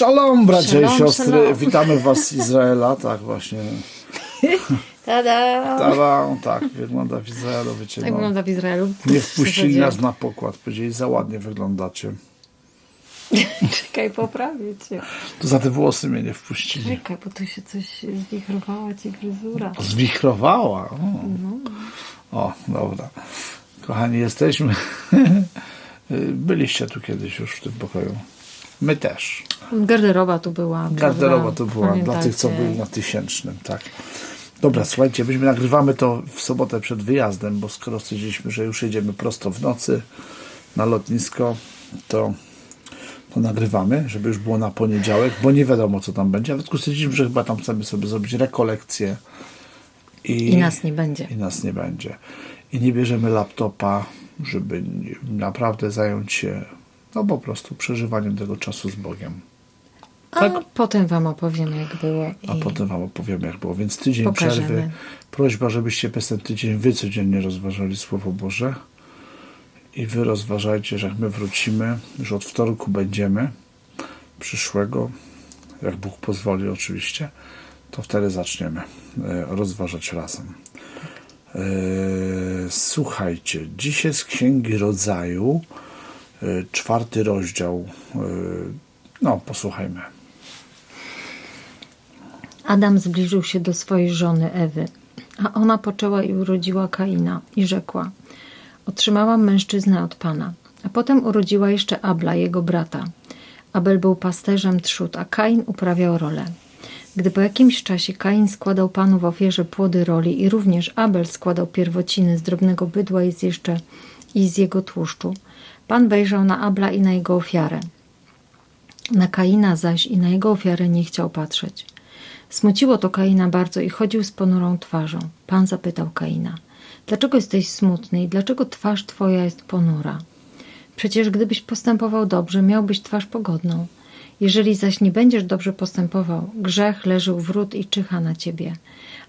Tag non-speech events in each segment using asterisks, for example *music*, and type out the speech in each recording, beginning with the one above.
Szalom, bracia Szalom, i siostry. szalom. Witamy Was z Izraela. Tak, właśnie. *laughs* Tada! Tada, tak, wygląda w Izraelu, wiecie. Tak No. wygląda w Izraelu. Nie wpuścili nas na pokład. Powiedzieli, za ładnie wyglądacie. *laughs* Czekaj, poprawię cię. To za te włosy mnie nie wpuścili. Czekaj, bo tu się coś zwichrowała ci fryzura. Zwichrowała. O, o dobra. Kochani, jesteśmy. *laughs* Byliście tu kiedyś już w tym pokoju. My też. Garderoba tu była. Garderoba prawda? to była dla tych, co Pamiętacie? byli na tysięcznym, tak. Dobra, słuchajcie, myśmy nagrywamy to w sobotę przed wyjazdem, bo skoro stwierdziliśmy, że już jedziemy prosto w nocy na lotnisko, to, to nagrywamy, żeby już było na poniedziałek, bo nie wiadomo, co tam będzie. Ale tylko stwierdziliśmy, że chyba tam chcemy sobie zrobić rekolekcję i, I nas nie będzie. i nas nie będzie. I nie bierzemy laptopa, żeby naprawdę zająć się no po prostu przeżywaniem tego czasu z Bogiem. A potem wam opowiem, jak było. I... Tak. A potem wam opowiemy, jak było. Więc tydzień Pokażemy. przerwy. Prośba, żebyście przez ten tydzień wy codziennie rozważali Słowo Boże. I wy rozważajcie, że jak my wrócimy, już od wtorku będziemy, przyszłego, jak Bóg pozwoli oczywiście, to wtedy zaczniemy e, rozważać razem. E, Słuchajcie, dzisiaj z Księgi Rodzaju, czwarty rozdział. e, No, posłuchajmy. Adam zbliżył się do swojej żony Ewy, a ona poczęła i urodziła Kaina i rzekła: Otrzymałam mężczyznę od Pana. A potem urodziła jeszcze Abla, jego brata. Abel był pasterzem trzód, a Kain uprawiał rolę. Gdy po jakimś czasie Kain składał Panu w ofierze płody roli i również Abel składał pierwociny z drobnego bydła i z jeszcze i z jego tłuszczu, Pan wejrzał na Abla i na jego ofiarę. Na Kaina zaś i na jego ofiarę nie chciał patrzeć. Smuciło to Kaina bardzo i chodził z ponurą twarzą. Pan zapytał Kaina: Dlaczego jesteś smutny i dlaczego twarz twoja jest ponura? Przecież gdybyś postępował dobrze, miałbyś twarz pogodną. Jeżeli zaś nie będziesz dobrze postępował, grzech leży u wrót i czyha na ciebie,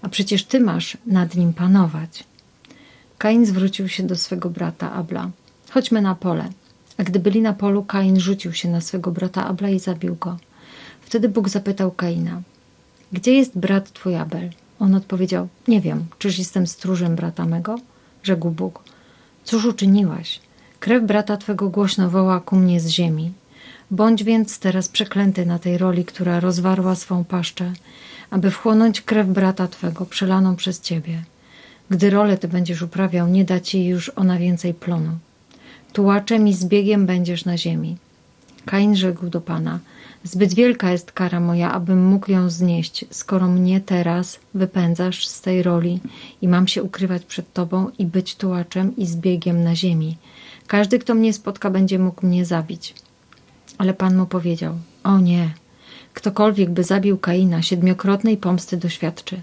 a przecież ty masz nad nim panować. Kain zwrócił się do swego brata Abla. Chodźmy na pole. A gdy byli na polu, Kain rzucił się na swego brata Abla i zabił go. Wtedy Bóg zapytał Kaina: Gdzie jest brat twój Abel? On odpowiedział: Nie wiem, czyż jestem stróżem brata mego? Rzekł Bóg: Cóż uczyniłaś? Krew brata twego głośno woła ku mnie z ziemi. Bądź więc teraz przeklęty na tej roli, która rozwarła swą paszczę, aby wchłonąć krew brata twego przelaną przez ciebie. Gdy rolę ty będziesz uprawiał, nie da ci już ona więcej plonu. Tułaczem i zbiegiem będziesz na ziemi. Kain rzekł do Pana: Zbyt wielka jest kara moja, abym mógł ją znieść, skoro mnie teraz wypędzasz z tej roli i mam się ukrywać przed Tobą i być tułaczem i zbiegiem na ziemi. Każdy, kto mnie spotka, będzie mógł mnie zabić. Ale Pan mu powiedział: O nie, ktokolwiek by zabił Kaina, siedmiokrotnej pomsty doświadczy.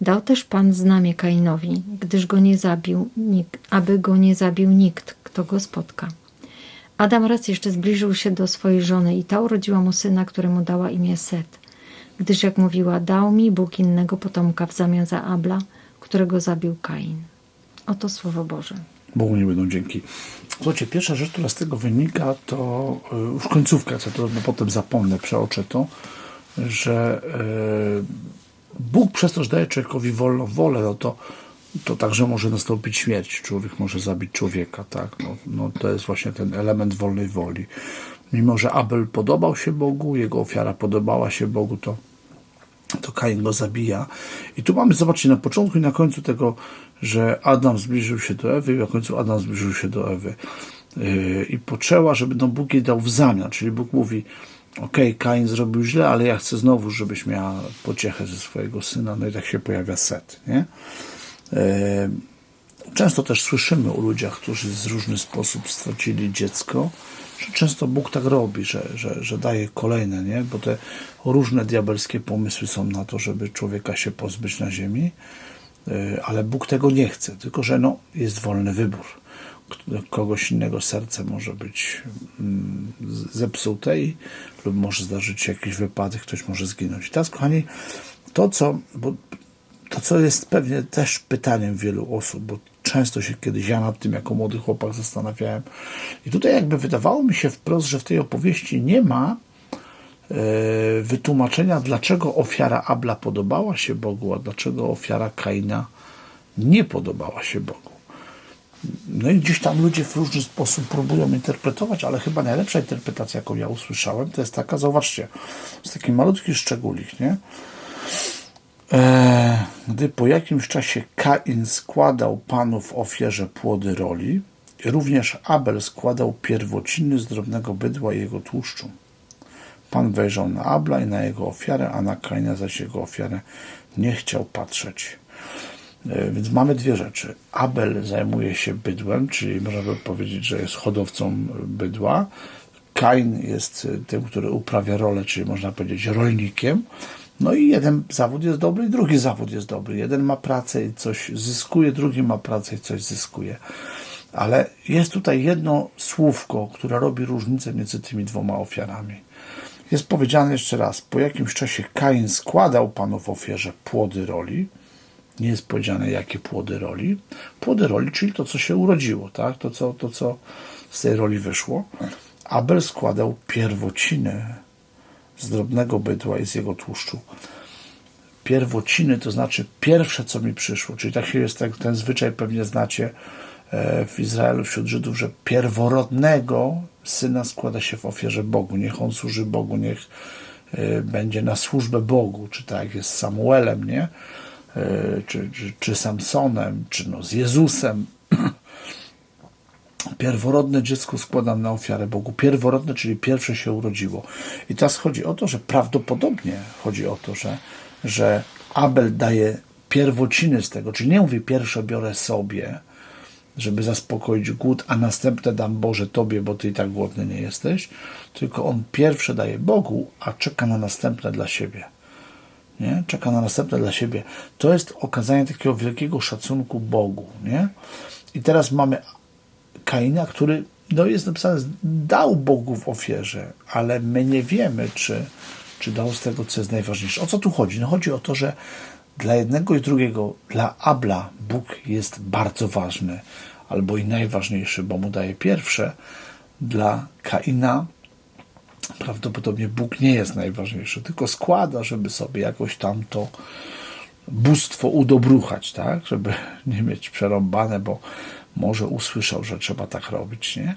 Dał też Pan znamię Kainowi, gdyż go nie zabił nikt, aby go nie zabił nikt, kto go spotka. Adam raz jeszcze zbliżył się do swojej żony i ta urodziła mu syna, któremu dała imię Set, gdyż jak mówiła, dał mi Bóg innego potomka w zamian za Abla, którego zabił Kain. Oto Słowo Boże. Bogu nie będą dzięki. Słuchajcie, pierwsza rzecz, która z tego wynika, to y, już końcówka, co to no, potem zapomnę, przeoczę to, że y, Bóg przez to, że daje człowiekowi wolną wolę, no to, to także może nastąpić śmierć. Człowiek może zabić człowieka, tak? No, no, to jest właśnie ten element wolnej woli. Mimo, że Abel podobał się Bogu, jego ofiara podobała się Bogu, to to Kain go zabija. I tu mamy, zobaczcie, na początku i na końcu tego, że Adam zbliżył się do Ewy i na końcu Adam zbliżył się do Ewy. Yy, I poczęła, żeby no Bóg jej dał w zamian. Czyli Bóg mówi, okej, Kain zrobił źle, ale ja chcę znowu, żebyś miała pociechę ze swojego syna. No i tak się pojawia Set, nie? Yy, Często też słyszymy u ludziach, którzy w różny sposób stracili dziecko, że często Bóg tak robi, że, że, że daje kolejne, nie? bo te różne diabelskie pomysły są na to, żeby człowieka się pozbyć na ziemi, yy, ale Bóg tego nie chce, tylko że no, jest wolny wybór. Kogoś innego serce może być mm, zepsute i, lub może zdarzyć się jakiś wypadek, ktoś może zginąć. I teraz, kochani, to co, bo to, co jest pewnie też pytaniem wielu osób, bo często się kiedyś ja nad tym jako młody chłopak zastanawiałem. I tutaj jakby wydawało mi się wprost, że w tej opowieści nie ma wytłumaczenia, dlaczego ofiara Abla podobała się Bogu, a dlaczego ofiara Kaina nie podobała się Bogu. No i gdzieś tam ludzie w różny sposób próbują interpretować, ale chyba najlepsza interpretacja, jaką ja usłyszałem, to jest taka, zauważcie, z taki malutki szczególik, nie? E, gdy po jakimś czasie Kain składał panu w ofierze płody roli, również Abel składał pierwociny z drobnego bydła i jego tłuszczu. Pan wejrzał na Abla i na jego ofiarę, a na Kaina zaś jego ofiarę nie chciał patrzeć. E, Więc mamy dwie rzeczy. Abel zajmuje się bydłem, czyli można by powiedzieć, że jest hodowcą bydła. Kain jest tym, który uprawia rolę, czyli można powiedzieć rolnikiem. No i jeden zawód jest dobry, drugi zawód jest dobry. Jeden ma pracę i coś zyskuje, drugi ma pracę i coś zyskuje. Ale jest tutaj jedno słówko, które robi różnicę między tymi dwoma ofiarami. Jest powiedziane jeszcze raz, po jakimś czasie Kain składał panu w ofierze płody roli. Nie jest powiedziane, jakie płody roli. Płody roli, czyli to, co się urodziło, tak? to, co, to, co z tej roli wyszło. Abel składał pierwociny z drobnego bydła i z jego tłuszczu. Pierwociny to znaczy pierwsze, co mi przyszło. Czyli tak się jest ten, ten zwyczaj, pewnie znacie e, w Izraelu wśród Żydów, że pierworodnego syna składa się w ofierze Bogu. Niech on służy Bogu, niech e, będzie na służbę Bogu, czy tak jest z Samuelem, nie? E, Czy, czy, czy Samsonem, czy no z Jezusem. Pierworodne dziecko składam na ofiarę Bogu. Pierworodne, czyli pierwsze się urodziło. I teraz chodzi o to, że prawdopodobnie chodzi o to, że, że Abel daje pierwociny z tego, czyli nie mówi pierwsze biorę sobie, żeby zaspokoić głód, a następne dam Boże Tobie, bo Ty i tak głodny nie jesteś, tylko on pierwsze daje Bogu, a czeka na następne dla siebie. Nie? Czeka na następne dla siebie. To jest okazanie takiego wielkiego szacunku Bogu. Nie? I teraz mamy Kaina, który no jest napisane, dał Bogu w ofierze, ale my nie wiemy, czy, czy dał z tego, co jest najważniejsze. O co tu chodzi? No chodzi o to, że dla jednego i drugiego, dla Abla Bóg jest bardzo ważny, albo i najważniejszy, bo mu daje pierwsze. Dla Kaina prawdopodobnie Bóg nie jest najważniejszy, tylko składa, żeby sobie jakoś tam to bóstwo udobruchać, tak? Żeby nie mieć przerąbane, bo może usłyszał, że trzeba tak robić, nie?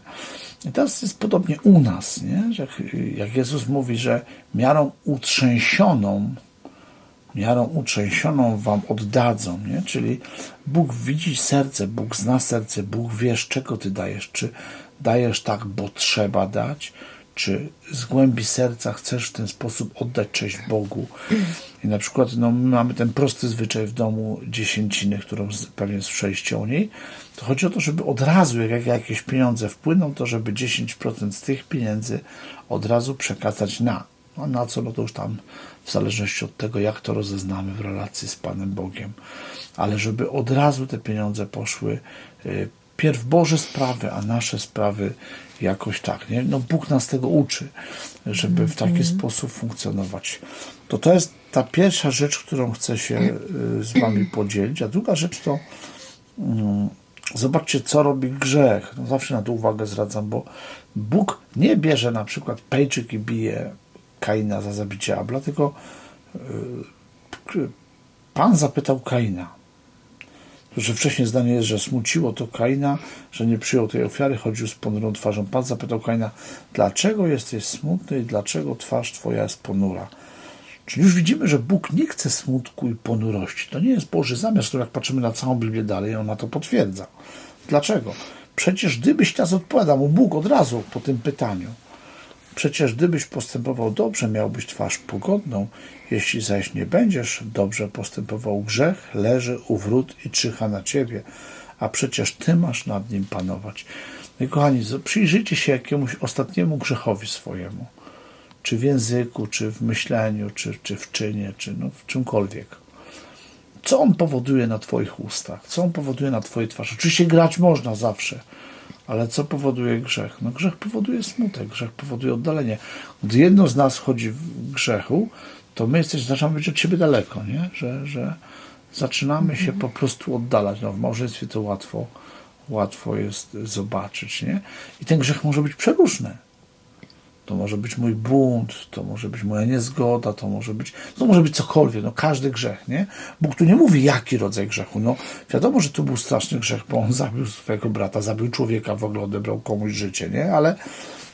I teraz jest podobnie u nas, nie? Że jak Jezus mówi, że miarą utrzęsioną miarą utrzęsioną wam oddadzą, nie? Czyli Bóg widzi serce, Bóg zna serce, Bóg wiesz, czego ty dajesz, czy dajesz tak, bo trzeba dać, czy z głębi serca chcesz w ten sposób oddać cześć Bogu. I na przykład no, my mamy ten prosty zwyczaj w domu dziesięciny, którą pewnie słyszeliście o niej. To chodzi o to, żeby od razu, jak jakieś pieniądze wpłyną, to żeby 10% z tych pieniędzy od razu przekazać na. A na co, no to już tam w zależności od tego, jak to rozeznamy w relacji z Panem Bogiem. Ale żeby od razu te pieniądze poszły y, pierw Boże sprawy, a nasze sprawy jakoś tak. Nie? No Bóg nas tego uczy, żeby w taki sposób funkcjonować. To to jest ta pierwsza rzecz, którą chcę się y, z Wami *clears throat* podzielić. A druga rzecz to mm, zobaczcie, co robi grzech. No zawsze na to uwagę zwracam, bo Bóg nie bierze na przykład pejczyk i bije Kaina za zabicie Abla, tylko y, Pan zapytał Kaina, że wcześniej zdanie jest, że smuciło to Kaina, że nie przyjął tej ofiary, chodził z ponurą twarzą. Pan zapytał Kaina, dlaczego jesteś smutny i dlaczego twarz twoja jest ponura? Czyli już widzimy, że Bóg nie chce smutku i ponurości. To nie jest Boży zamiar, który jak patrzymy na całą Biblię dalej, ona to potwierdza. Dlaczego? Przecież gdybyś teraz odpowiadał mu Bóg od razu po tym pytaniu. Przecież gdybyś postępował dobrze, miałbyś twarz pogodną. Jeśli zaś nie będziesz dobrze postępował, grzech leży u wrót i czyha na ciebie, a przecież ty masz nad nim panować. No i kochani, przyjrzyjcie się jakiemuś ostatniemu grzechowi swojemu. Czy w języku, czy w myśleniu, czy, czy w czynie, czy no, w czymkolwiek. Co on powoduje na Twoich ustach? Co on powoduje na Twojej twarzy? Oczywiście grać można zawsze, ale co powoduje grzech? No grzech powoduje smutek, grzech powoduje oddalenie. Gdy jedno z nas chodzi w grzechu, to my jesteśmy, zaczynamy być od siebie daleko, nie? Że, że zaczynamy się po prostu oddalać. No, w małżeństwie to łatwo, łatwo jest zobaczyć, nie? I ten grzech może być przeróżny. To może być mój bunt, to może być moja niezgoda, to może być, to może być cokolwiek, no każdy grzech, nie? Bóg tu nie mówi, jaki rodzaj grzechu. No wiadomo, że tu był straszny grzech, bo on zabił swojego brata, zabił człowieka, w ogóle odebrał komuś życie, nie? Ale,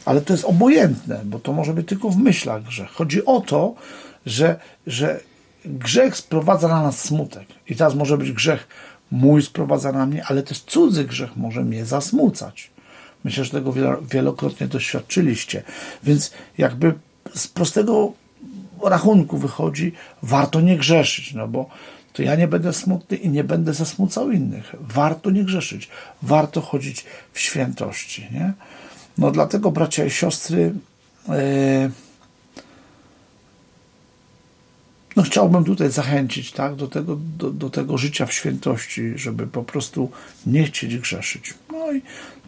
ale to jest obojętne, bo to może być tylko w myślach grzech. Chodzi o to, że, że grzech sprowadza na nas smutek. I teraz może być grzech mój sprowadza na mnie, ale też cudzy grzech może mnie zasmucać. Myślę, że tego wielo- wielokrotnie doświadczyliście. Więc jakby z prostego rachunku wychodzi, warto nie grzeszyć, no bo to ja nie będę smutny i nie będę zasmucał innych. Warto nie grzeszyć. Warto chodzić w świętości, nie? No dlatego, bracia i siostry, yy, no chciałbym tutaj zachęcić tak, do, tego, do, do tego życia w świętości, żeby po prostu nie chcieć grzeszyć. No i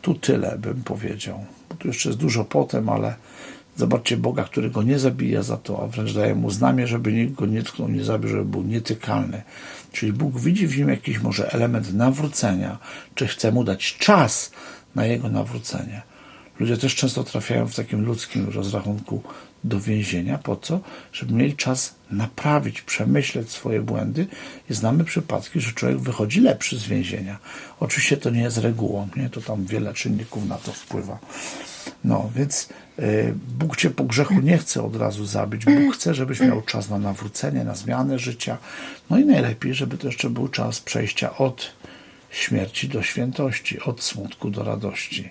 tu tyle bym powiedział. Bo tu jeszcze jest dużo potem, ale zobaczcie Boga, który go nie zabija za to, a wręcz daje mu znamię, żeby nikt go nie tknął, nie zabił, żeby był nietykalny. Czyli Bóg widzi w nim jakiś może element nawrócenia, czy chce mu dać czas na jego nawrócenie. Ludzie też często trafiają w takim ludzkim rozrachunku do więzienia. Po co? Żeby mieli czas naprawić, przemyśleć swoje błędy. I znamy przypadki, że człowiek wychodzi lepszy z więzienia. Oczywiście to nie jest regułą, nie? to tam wiele czynników na to wpływa. No, więc y, Bóg cię po grzechu nie chce od razu zabić. Bóg chce, żebyś miał czas na nawrócenie, na zmianę życia. No i najlepiej, żeby to jeszcze był czas przejścia od śmierci do świętości, od smutku do radości.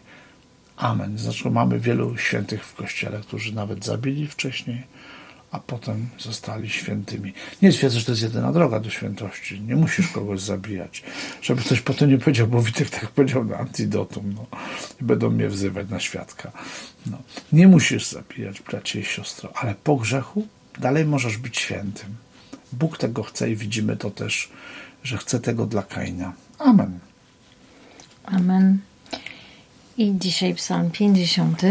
Amen. Znaczy, mamy wielu świętych w kościele, którzy nawet zabili wcześniej, a potem zostali świętymi. Nie twierdzę, że to jest jedyna droga do świętości. Nie musisz kogoś zabijać. Żeby ktoś potem nie powiedział, bo Witek tak powiedział na antidotum. No. Będą mnie wzywać na świadka. No. Nie musisz zabijać, bracie i siostro, ale po grzechu dalej możesz być świętym. Bóg tego chce i widzimy to też, że chce tego dla Kaina. Amen. Amen. I dzisiaj psalm 50.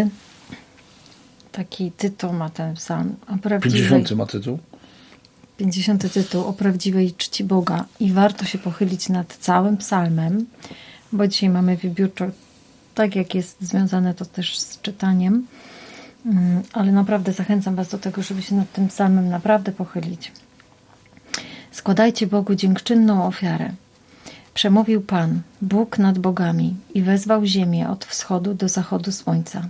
Taki tytuł ma ten psalm. O prawdziwej, 50 ma tytuł. 50 tytuł o prawdziwej czci Boga. I warto się pochylić nad całym psalmem, bo dzisiaj mamy wybiórczo, tak jak jest związane to też z czytaniem. Mm, Ale naprawdę zachęcam Was do tego, żeby się nad tym psalmem naprawdę pochylić. Składajcie Bogu dziękczynną ofiarę. Przemówił Pan, Bóg nad bogami, i wezwał ziemię od wschodu do zachodu słońca.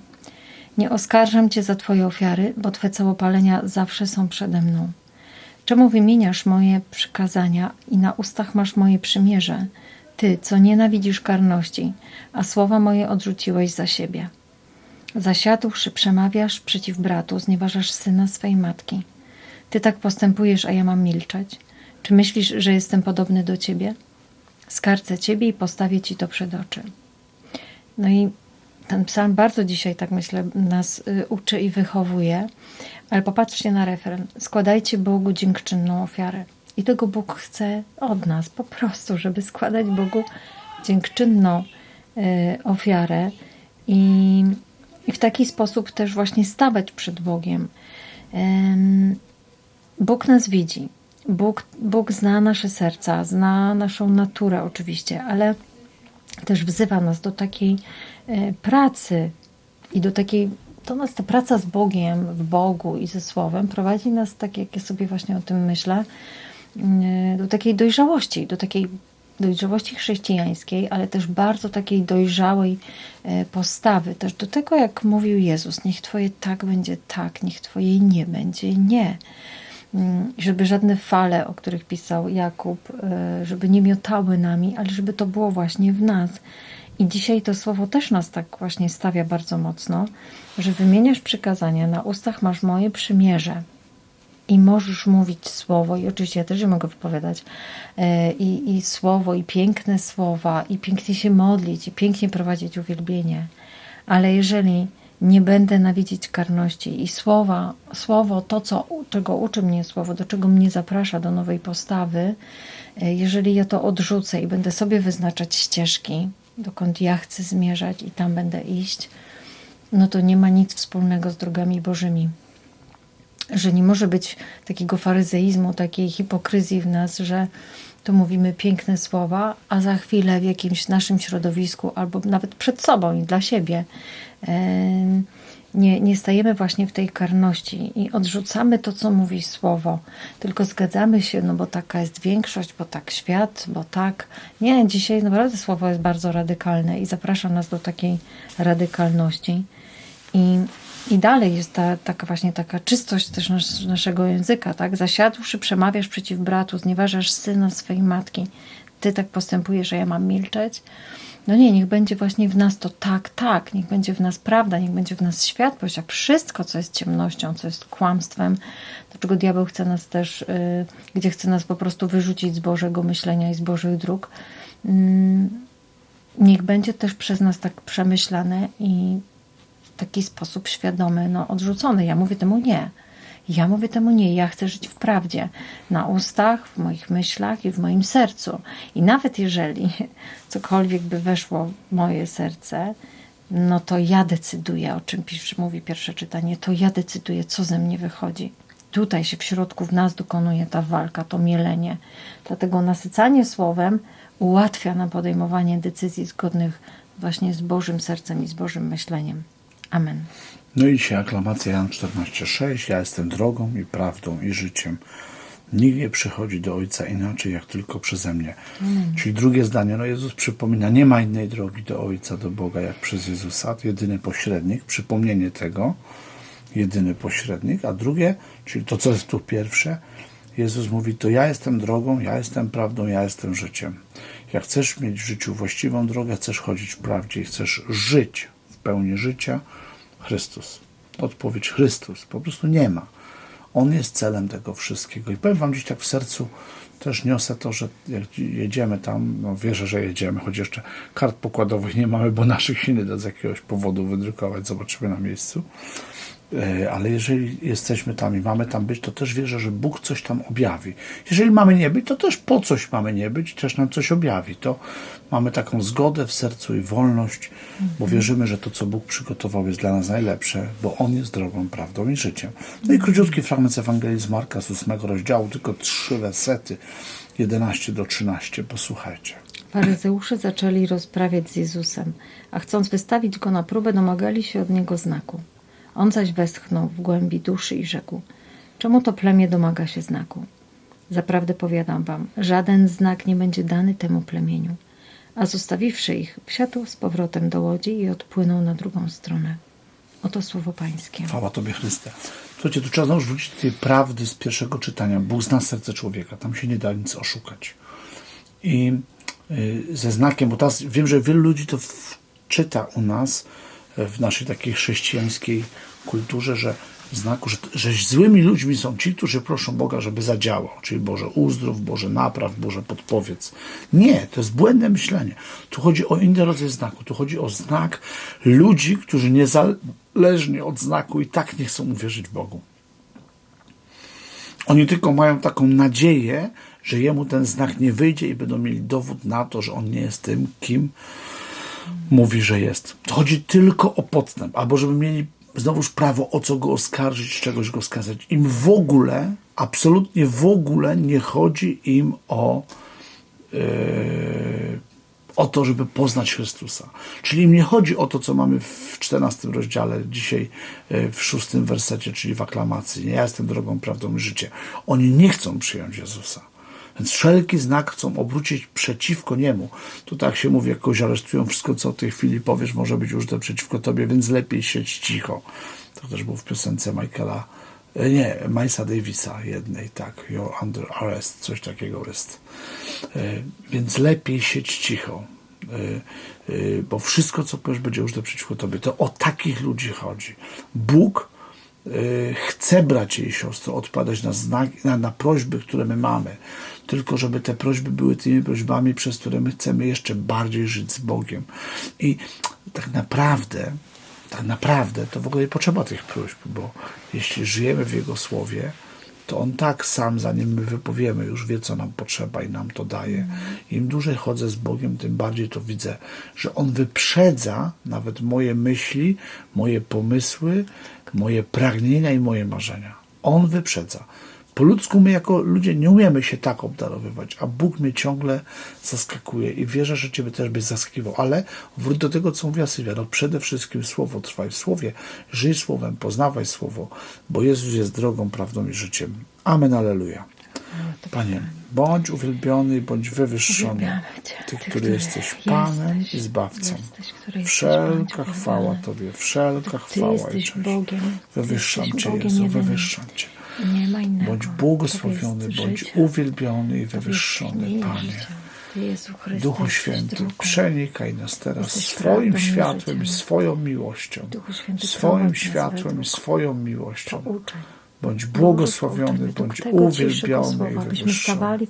Nie oskarżam Cię za Twoje ofiary, bo Twe całopalenia zawsze są przede mną. Czemu wymieniasz moje przykazania i na ustach masz moje przymierze? Ty, co nienawidzisz karności, a słowa moje odrzuciłeś za siebie. Zasiadłszy, przemawiasz przeciw bratu, znieważasz syna swej matki. Ty tak postępujesz, a ja mam milczeć. Czy myślisz, że jestem podobny do ciebie? Skarcę ciebie i postawię ci to przed oczy. No i ten psalm bardzo dzisiaj, tak myślę, nas y, uczy i wychowuje. Ale popatrzcie na refren. Składajcie Bogu dziękczynną ofiarę. I tego Bóg chce od nas, po prostu, żeby składać Bogu dziękczynną y, ofiarę i, i w taki sposób też właśnie stawać przed Bogiem. Bóg nas widzi. Bóg, Bóg zna nasze serca, zna naszą naturę oczywiście, ale też wzywa nas do takiej pracy i do takiej, to nas ta praca z Bogiem, w Bogu i ze Słowem prowadzi nas, tak jak ja sobie właśnie o tym myślę, e, do takiej dojrzałości, do takiej dojrzałości chrześcijańskiej, ale też bardzo takiej dojrzałej e, postawy, też do tego, jak mówił Jezus, niech Twoje tak będzie tak, niech Twoje nie będzie nie Mm, żeby żadne fale, o których pisał Jakub, e, żeby nie miotały nami, ale żeby to było właśnie w nas. I dzisiaj to słowo też nas tak właśnie stawia bardzo mocno, że wymieniasz przykazania, na ustach masz moje przymierze i możesz mówić słowo, i oczywiście ja też je mogę wypowiadać, e, i, i słowo, i piękne słowa, i pięknie się modlić, i pięknie prowadzić uwielbienie. Ale jeżeli nie będę nawidzieć karności i słowa, słowo, to, co, czego uczy mnie słowo, do czego mnie zaprasza do nowej postawy, e, jeżeli ja to odrzucę i będę sobie wyznaczać ścieżki, dokąd ja chcę zmierzać i tam będę iść, no to nie ma nic wspólnego z drogami Bożymi. Że nie może być takiego faryzeizmu, takiej hipokryzji w nas, że to mówimy piękne słowa, a za chwilę w jakimś naszym środowisku albo nawet przed sobą i dla siebie em, nie, nie stajemy właśnie w tej karności i odrzucamy to, co mówi słowo, tylko zgadzamy się, no bo taka jest większość, bo tak świat, bo tak. Nie, dzisiaj naprawdę słowo jest bardzo radykalne i zaprasza nas do takiej radykalności. I, i dalej jest ta, taka właśnie taka czystość też nas, naszego języka, tak? Zasiadłszy, przemawiasz przeciw bratu, znieważasz syna swojej matki. Ty tak postępujesz, a ja mam milczeć. No nie, niech będzie właśnie w nas to tak, tak, niech będzie w nas prawda, niech będzie w nas światłość, a wszystko, co jest ciemnością, co jest kłamstwem, do czego diabeł chce nas też, y, gdzie chce nas po prostu wyrzucić z Bożego myślenia i z Bożych dróg, mm, niech będzie też przez nas tak przemyślane i w taki sposób świadomy, no odrzucony. Ja mówię temu nie. Ja mówię temu nie. Ja chcę żyć w prawdzie. Na ustach, w moich myślach i w moim sercu. I nawet jeżeli *laughs* cokolwiek by weszło w moje serce, no to ja decyduję, o czym pisze, mówi pierwsze czytanie, to ja decyduję, co ze mnie wychodzi. Tutaj się w środku w nas dokonuje ta walka, to mielenie. Dlatego nasycanie słowem ułatwia nam podejmowanie decyzji zgodnych właśnie z Bożym sercem i z Bożym myśleniem. Amen. No i dzisiaj aklamacja Jan 14,6. Ja jestem drogą i prawdą i życiem. Nikt nie przychodzi do Ojca inaczej, jak tylko przeze mnie. Czyli drugie zdanie, no Jezus przypomina, nie ma innej drogi do Ojca, do Boga, jak przez Jezusa. To jedyny pośrednik, przypomnienie tego, jedyny pośrednik. A drugie, czyli to, co jest tu pierwsze, Jezus mówi, to ja jestem drogą, ja jestem prawdą, ja jestem życiem. Jak chcesz mieć w życiu właściwą drogę, chcesz chodzić w prawdzie i chcesz żyć w pełni życia, Chrystus. Odpowiedź Chrystus. Po prostu nie ma. On jest celem tego wszystkiego. I powiem Wam gdzieś tak w sercu, też niosę to, że jak jedziemy tam, no wierzę, że jedziemy, choć jeszcze kart pokładowych nie mamy, bo naszych się nie da z jakiegoś powodu wydrukować, zobaczymy na miejscu. E, Ale jeżeli jesteśmy tam i mamy tam być, to też wierzę, że Bóg coś tam objawi. Jeżeli mamy nie być, to też po coś mamy nie być, też nam coś objawi. To mamy taką zgodę w sercu i wolność, bo wierzymy, że to, co Bóg przygotował, jest dla nas najlepsze, bo On jest drogą, prawdą i życiem. No i króciutki fragment z Ewangelii z Marka z 8 rozdziału, tylko trzy wersety, 11 do 13. Posłuchajcie. Faryzeusze zaczęli rozprawiać z Jezusem, a chcąc wystawić go na próbę, domagali się od niego znaku. On zaś westchnął w głębi duszy i rzekł: Czemu to plemię domaga się znaku? Zaprawdę powiadam wam, żaden znak nie będzie dany temu plemieniu. A zostawiwszy ich, wsiadł z powrotem do łodzi i odpłynął na drugą stronę. Oto słowo Pańskie. Chwała Tobie, Chryste. Słuchajcie, tu trzeba znowu do tej prawdy z pierwszego czytania. Bóg zna serce człowieka, tam się nie da nic oszukać. I y, ze znakiem, bo teraz wiem, że wielu ludzi to czyta u nas, w naszej takiej chrześcijańskiej kulturze, że znaku, że, że złymi ludźmi są ci, którzy proszą Boga, żeby zadziałał. Czyli Boże uzdrów, Boże napraw, Boże podpowiedz. Nie, to jest błędne myślenie. Tu chodzi o inny rodzaj znaku. Tu chodzi o znak ludzi, którzy niezależnie od znaku i tak nie chcą uwierzyć Bogu. Oni tylko mają taką nadzieję, że jemu ten znak nie wyjdzie i będą mieli dowód na to, że on nie jest tym, kim mówi, że jest. Chodzi tylko o podstęp, albo żeby mieli znowuż prawo o co go oskarżyć, czegoś go skazać. Im w ogóle, absolutnie w ogóle nie chodzi im o, yy, o to, żeby poznać Chrystusa. Czyli im nie chodzi o to, co mamy w 14 rozdziale, dzisiaj yy, w szóstym wersecie, czyli w aklamacji. Nie, ja jestem drogą, prawdą i. Oni nie chcą przyjąć Jezusa. Więc wszelki znak chcą obrócić przeciwko niemu. Tu tak się mówi, jak kogoś aresztują, wszystko co w tej chwili powiesz może być użyte przeciwko tobie, więc lepiej siedź cicho. To też było w piosence Michaela, e, nie, Milesa Davisa jednej, tak, You're under arrest, coś takiego jest. E, Więc lepiej siedź cicho, e, bo wszystko co powiesz będzie użyte przeciwko tobie. To o takich ludzi chodzi. Bóg chce, bracie i siostry, odpadać na, na, na prośby, które my mamy. Tylko, żeby te prośby były tymi prośbami, przez które my chcemy jeszcze bardziej żyć z Bogiem. I tak naprawdę, tak naprawdę to w ogóle nie potrzeba tych próśb, bo jeśli żyjemy w Jego Słowie, to On tak sam, zanim my wypowiemy, już wie, co nam potrzeba i nam to daje. Im dłużej chodzę z Bogiem, tym bardziej to widzę, że On wyprzedza nawet moje myśli, moje pomysły, moje pragnienia i moje marzenia. On wyprzedza. Po ludzku my jako ludzie nie umiemy się tak obdarowywać, a Bóg mnie ciągle zaskakuje i wierzę, że Ciebie też byś zaskakiwał. Ale wróć do tego, co mówiła Sylwia. No przede wszystkim Słowo, trwaj w Słowie, żyj Słowem, poznawaj Słowo, bo Jezus jest drogą, prawdą i życiem. Amen, aleluja. Panie, bądź uwielbiony bądź wywyższony. Ty, który jesteś Panem i Zbawcą. Wszelka chwała. Tobie, wszelka chwała i cześć. Wywyższam Cię, Jezu, wywyższam Cię. Bądź błogosławiony, bądź uwielbiony i wywyższony, Panie. Duchu Święty, przenikaj nas teraz swoim światłem i swoją miłością. Swoim światłem i swoją miłością. Bądź błogosławiony, bądź uwielbiony i wywyższony.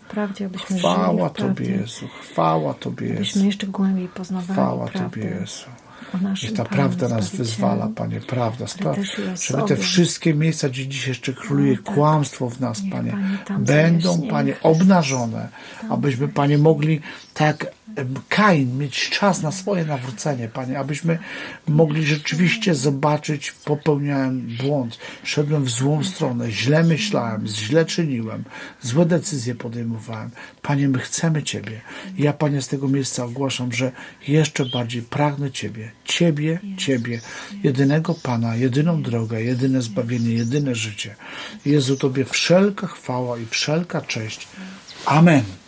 Chwała. Tobie, Jezu, chwała Tobie, Jezu. jeszcze głębiej poznawali Chwała Tobie, Jezu. Niech ta prawda nas wyzwala, Panie, prawda. Spraw, żeby te wszystkie miejsca, gdzie dziś jeszcze króluje tak. kłamstwo w nas, Panie, będą, Panie, obnażone, abyśmy, Panie, mogli tak Kain mieć czas na swoje nawrócenie, Panie, abyśmy mogli rzeczywiście zobaczyć, popełniałem błąd, szedłem w złą stronę, źle myślałem, źle czyniłem, złe decyzje podejmowałem. Panie, my chcemy Ciebie. Ja, Panie, z tego miejsca ogłaszam, że jeszcze bardziej pragnę Ciebie, Ciebie, Ciebie, jedynego Pana, jedyną drogę, jedyne zbawienie, jedyne życie. Jezu, Tobie wszelka chwała i wszelka cześć. Amen.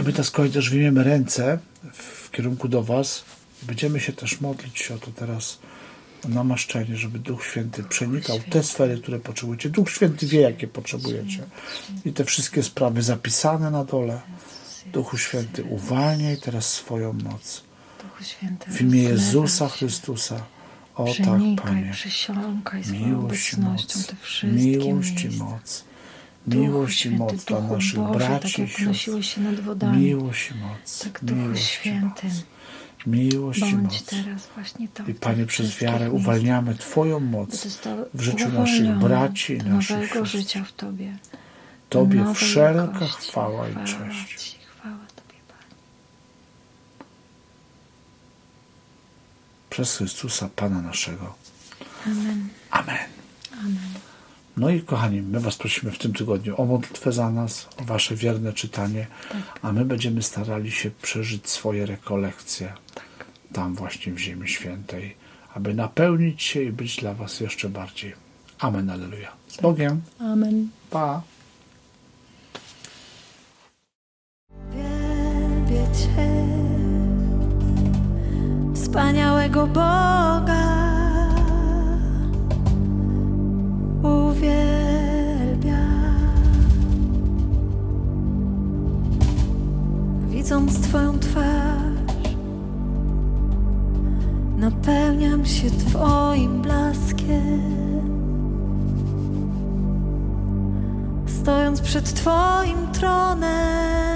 I my teraz kochani też wyjmiemy ręce w kierunku do Was. Będziemy się też modlić o to teraz namaszczenie, żeby Duch Święty przenikał te sfery, które potrzebujecie. Duch Święty wie, jakie potrzebujecie. I te wszystkie sprawy zapisane na dole. Duchu Święty, uwalniaj teraz swoją moc. W imię Jezusa. Chrystusa. O tak, Panie. Miłość i moc. Miłość i moc. Miłość i moc dla naszych braci tak i jak sióstr. unosiłeś się nad wodami. Miłość i moc. Tak, Miłość i moc. Miłość i moc. I Panie, przez wiarę uwalniamy Twoją moc w życiu naszych braci i naszych sióstr. życia w Tobie. Wszelka chwała i cześć. Przez Chrystusa Pana naszego. Amen. Amen. Amen. No i kochani, my Was prosimy w tym tygodniu o modlitwę za nas, o Wasze wierne czytanie, a my będziemy starali się przeżyć swoje rekolekcje tam właśnie w Ziemi Świętej, aby napełnić się i być dla Was jeszcze bardziej. Amen, aleluja. Z Bogiem. Amen. Pa. Cię, wspaniałego Boga. Się Twoim blaskiem. Stojąc przed Twoim tronem,